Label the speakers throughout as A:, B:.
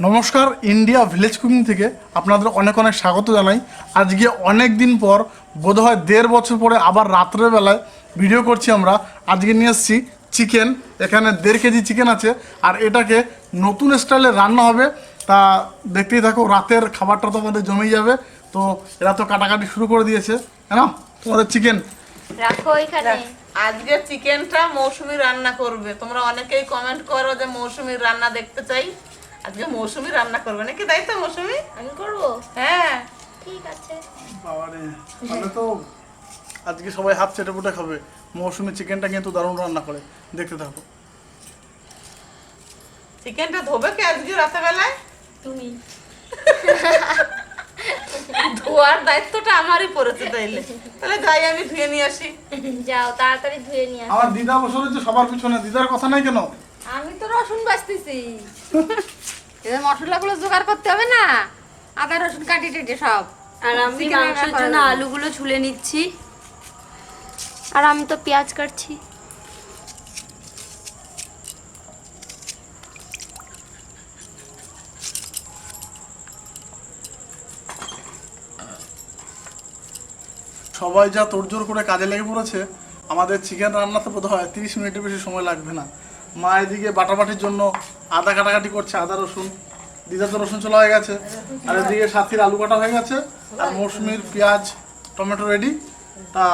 A: নমস্কার India village cooking থেকে আপনাদের অনেক অনেক স্বাগত জানাই। আজকে অনেক দিন পর বোধহয় দেড় বছর পরে আবার রাত্রের বেলায় ভিডিও করছি আমরা। আজকে নিয়ে এসেছি চিকেন এখানে দেড় কেজি চিকেন আছে আর এটাকে নতুন স্টাইলে রান্না হবে। তা দেখতেই থাকো রাতের খাবারটা তো আমাদের জমেই যাবে। তো এরা তো কাটাকাটি শুরু করে দিয়েছে। হ্যাঁ তোমাদের চিকেন
B: রাখো এখানে।
C: আজকে চিকেনটা মৌসুমি রান্না করবে। তোমরা অনেকেই কমেন্ট করো যে মৌসুমির রান্না দেখতে চাই। আজকে মৌসুমি রান্না করবে নাকি? তাই তো মৌসুমি?
B: আমি করব।
C: হ্যাঁ।
B: ঠিক আছে।
A: বাবারে তাহলে তো আজকে সবাই হাত চেটে পুটে খাবে। মৌসুমি চিকেনটা কিন্তু দারুণ রান্না করে। দেখতে থাকো।
C: চিকেনটা ধোবে কি আজকে রাতে বেলায়
B: তুমি।
C: ধোয়ার দায়িত্বটা আমারই পড়েছে তাইলে। তাহলে যাই আমি ধুয়ে নিয়ে আসি।
B: যাও তাড়াতাড়ি ধুয়ে নিয়ে আসো।
A: আমার দিদা বসে রয়েছে সবার পিছনে। দিদার কথা নাই কেন?
D: আমি তো রসুন বাছতেছি মশলাগুলো জোগাড় করতে হবে না। আদা রসুন কাটি টেটে সব।
E: আর আমি মাংসের জন্য
D: জন্য।
E: আলুগুলো ছুলে নিচ্ছি।
B: আর আমি তো পেঁয়াজ কাটছি।
A: সবাই যা তোড়জোড় করে কাজে লেগে পড়েছে আমাদের চিকেন রান্নাতে বোধ হয় তিরিশ মিনিটের বেশি সময় লাগবে না। মা এদিকে বাটাবাটির জন্য আদা কাটাকাটি করছে আদা রসুন দিদা তো রসুন চলা হয়ে গেছে। আর এদিকে সাথীর আলু কাটা হয়ে গেছে আর মৌসুমির পেঁয়াজ টমেটো রেডি তা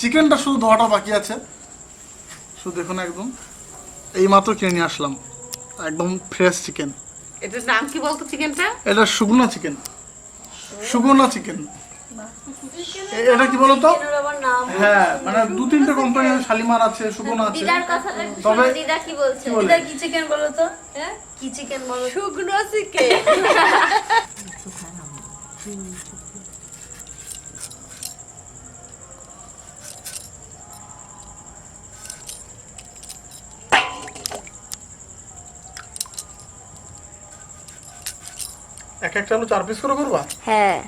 A: চিকেনটা শুধু ধোয়াটা বাকি আছে। শুধু দেখুন একদম এই মাত্র কিনে নিয়ে আসলাম। একদম ফ্রেশ চিকেন
C: এটার নাম কি বলতো চিকেনটা?
A: এটা শুকনো চিকেন শুকনো চিকেন এটা কি বলতো?
E: নাম
A: হ্যাঁ মানে দু তিনটে কোম্পানি শালিমার আছে শুকনো আছে।
B: দিদার
A: তবে-
B: দিদা কি বলছে?
E: এটা কি চিকেন বলো তো? হ্যাঁ? কি চিকেন বলো? তো?
D: শুকনো চিকেন
A: এক একটা আলু চার পিস করে করবা?
B: হ্যাঁ।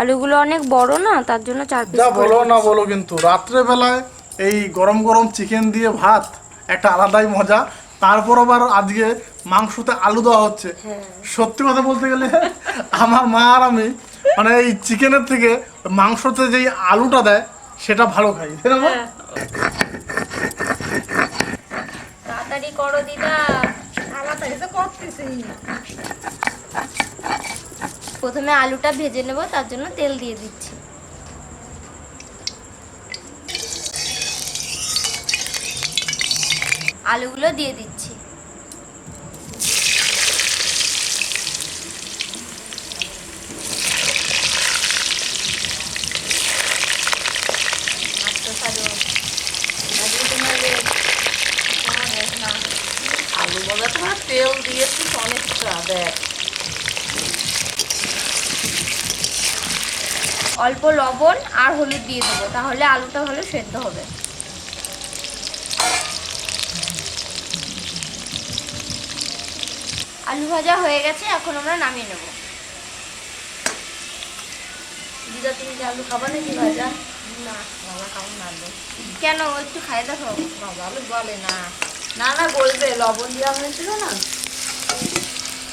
B: আলুগুলো অনেক বড় না তার জন্য চার পিস
A: যা বলো না বলো কিন্তু রাত্রে বেলায় এই গরম গরম চিকেন দিয়ে ভাত একটা আলাদাই মজা। তারপর আবার আজকে মাংসতে আলু দেওয়া হচ্ছে। সত্যি কথা বলতে গেলে আমার মা আর আমি মানে এই চিকেনের থেকে মাংসতে যেই আলুটা দেয় সেটা ভালো খাই তাই না মা?
B: তাড়াতাড়ি করো দিদা।
D: তাড়াতাড়ি তো করতেছি।
B: প্রথমে আলুটা ভেজে নেব, তার জন্য তেল দিয়ে দিচ্ছি আলুগুলো দিয়ে দিচ্ছি।
C: আলু বলে তোমার তেল দিয়েছিস অনেকটা, দেখ
B: অল্প লবণ আর হলুদ দিয়ে দেবো তাহলে আলুটা ভালো সেদ্ধ হবে। আলু ভাজা হয়ে গেছে এখন আমরা নামিয়ে নেব।
E: দিদা তুমি কি আলু খাবা নাকি ভাজা?
B: না
C: বাবা কেমন নাড়বে
B: কেন? ও একটু খাই দেখো।
C: বাবা আলু বলে না।
E: না না বলবে লবণ দেওয়া হয়েছিল না?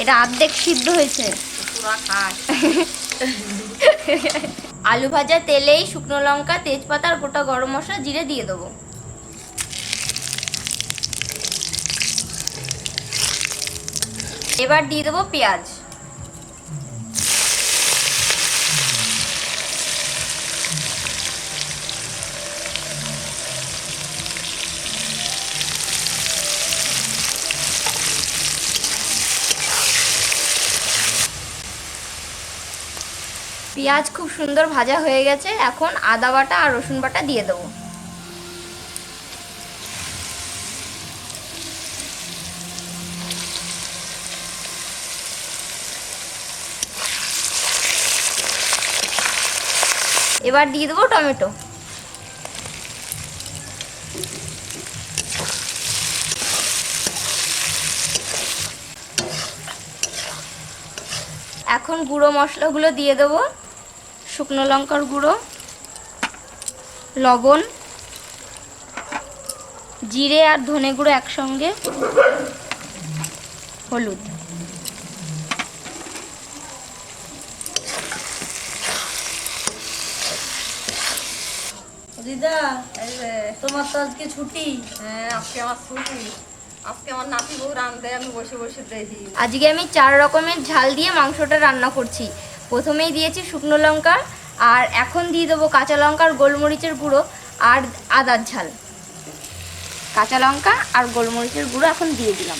B: এটা অর্ধেক সিদ্ধ হয়েছে।
C: পুরা খায়।
B: আলু ভাজা, তেলেই শুকনো লঙ্কা, তেজপাতা আর গোটা গরম মশলা জিরে দিয়ে দেবো। এবার দিয়ে দেবো পেঁয়াজ। পেঁয়াজ খুব সুন্দর ভাজা হয়ে গেছে। এখন আদা বাটা আর রসুন বাটা দিয়ে দেবো। এবার দিয়ে দেবো টমেটো। এখন গুঁড়ো মশলাগুলো দিয়ে দেবো। শুকনো লঙ্কার গুঁড়ো লবণ জিরে আর ধনে গুঁড়ো একসঙ্গে হলুদ।
E: দিদা তোমার তো আজকে ছুটি।
F: হ্যাঁ আজকে আমার ছুটি। আজকে আমার নাতি বউ রান্নায় আমি বসে বসে দেখি।
B: আজকে আমি চার রকমের ঝাল দিয়ে মাংসটা রান্না করছি। প্রথমেই দিয়েছি শুকনো লঙ্কা, আর এখন দিয়ে দেবো কাঁচা লঙ্কার গোলমরিচের গুঁড়ো আর আদার ঝাল। কাঁচা লঙ্কা আর গোলমরিচের গুঁড়ো এখন দিয়ে দিলাম।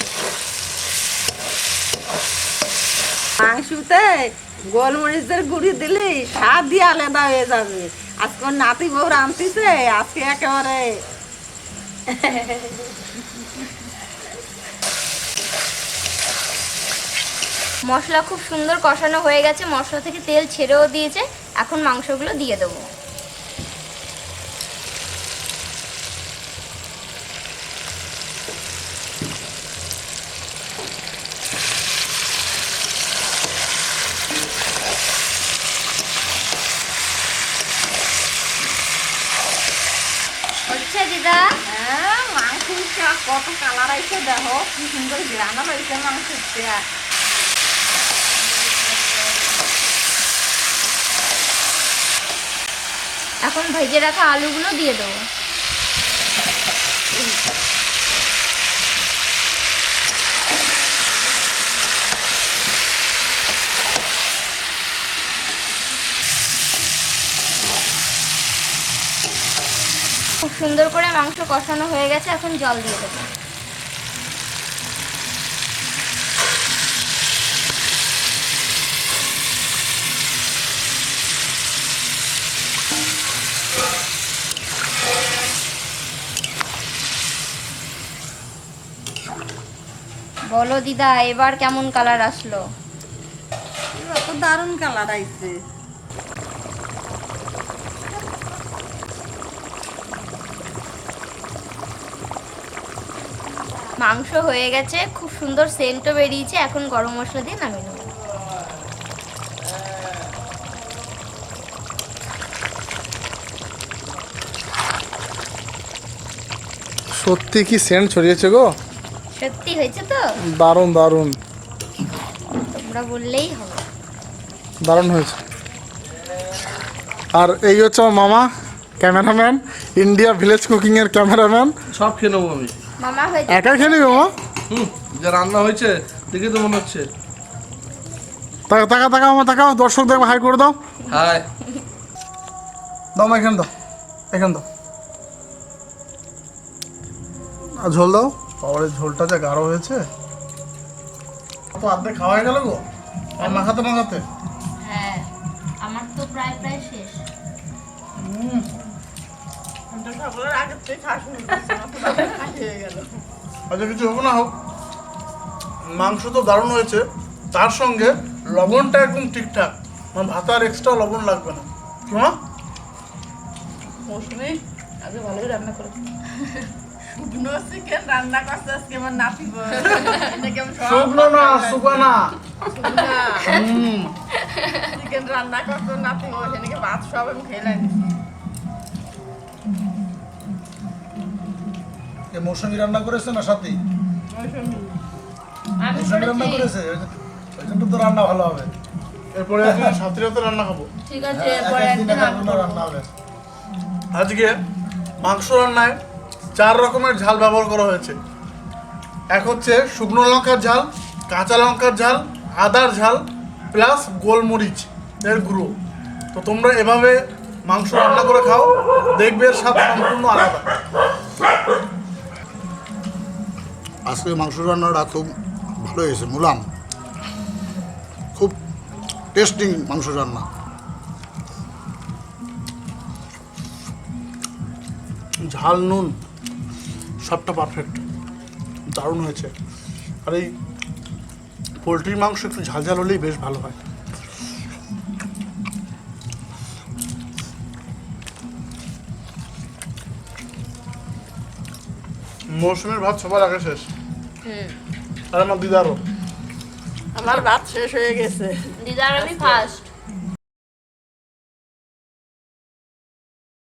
C: মাংসতে গোলমরিচের গুঁড়ি দিলি স্বাদ দিয়ে আলাদা হয়ে যাবে। আজকে নাতি বউ রাঁধতিছে, আজকে একেবারে
B: মশলা খুব সুন্দর কষানো হয়ে গেছে। মশলা থেকে তেল ছেড়েও দিয়েছে। এখন মাংসগুলো দিয়ে দেবো। দিদা?
C: হ্যাঁ মাংসটা কত কালার আইছে দেখো। কি সুন্দর গ্রানা হয়েছে মাংসটা
B: এখন ভেজে রাখা আলুগুলো দিয়ে দেবো। খুব সুন্দর করে মাংস কষানো হয়ে গেছে, এখন জল দিয়ে দেবো। বলো দিদা এবার কেমন কালার আসলো?
C: কত দারুণ কালার আইছে।
B: মাংস হয়ে গেছে খুব সুন্দর সেন্টও বেরিয়েছে এখন গরম মশলা দিয়ে নামিয়ে নেব।
A: সত্যি কি সেন্ট ছড়িয়েছে গো?
B: সত্যি হয়েছে তো?
A: দারুণ দারুণ।
B: তোমরা বললেই হবে।
A: দারুণ হয়েছে। আর এই হচ্ছে আমার মামা ক্যামেরাম্যান ইন্ডিয়া ভিলেজ কুকিংয়ের ক্যামেরাম্যান।
G: সব খেয়ে নেব আমি।
B: মামা হয়েছে।
A: একা খেয়ে নিবি মামা
G: হুম যা রান্না হয়েছে দেখে তো মনে হচ্ছে।
A: তাকা তাকা তাকা আমার তাকাও দর্শক দেখবে হাই করে দাও।
G: হাই।
A: দাও মা এখানে দাও এখানে দাও। আর ঝোল দাও। পাওয়ারের ঝোলটা যা গাঢ় হয়েছে। তো আর্ধেক খাওয়া হয়ে গেল গো? আর মাখাতে মাখাতে
B: হ্যাঁ আমার তো প্রায় প্রায় শেষ।
H: হয়ে গেল।
A: আচ্ছা কিছু হোক না হোক। মাংস তো দারুণ হয়েছে। তার সঙ্গে লবণটা একদম ঠিকঠাক। মানে ভাতে আর এক্সট্রা লবণ লাগবে না। কি মা?
H: মৌসুমি আজকে ভালোই রান্না করেছে শুকনো চিকেন রান্না করছে আজকে আমার নাতি বউ। এটাকে আমি সব
A: শুকনো না শুকনা
H: চিকেন রান্না নাতি ভাত সব আমি
A: মৌসুমি রান্না করেছে না সাথে? মৌসুমি। রান্না
H: করেছে?
A: ওই জন্য- তো রান্না ভালো হবে। এরপরে একদিন সাথীরা তো রান্না খাব।
E: ঠিক আছে রান্না
A: রান্না হবে। আজকে মাংস রান্নায় চার রকমের ঝাল ব্যবহার করা হয়েছে। এক হচ্ছে শুকনো লঙ্কার ঝাল কাঁচা লঙ্কার ঝাল আদার ঝাল প্লাস গোলমরিচ এর গুঁড়ো। তো তোমরা এভাবে মাংস রান্না করে খাও দেখবে এর স্বাদ সম্পূর্ণ আলাদা।
I: আজকে মাংস রান্নাটা খুব ভালো হয়েছে মুলাম। খুব টেস্টিং মাংস রান্না।
A: ঝাল নুন। সবটা পারফেক্ট দারুণ হয়েছে। আর এই পোলট্রির মাংস একটু ঝাল ঝাল হলেই বেশ ভালো হয়। মৌসুমের ভাত সবার আগে শেষ। আর আমার দিদারও।
H: আমার ভাত শেষ হয়ে গেছে।
B: দিদার আমি ফার্স্ট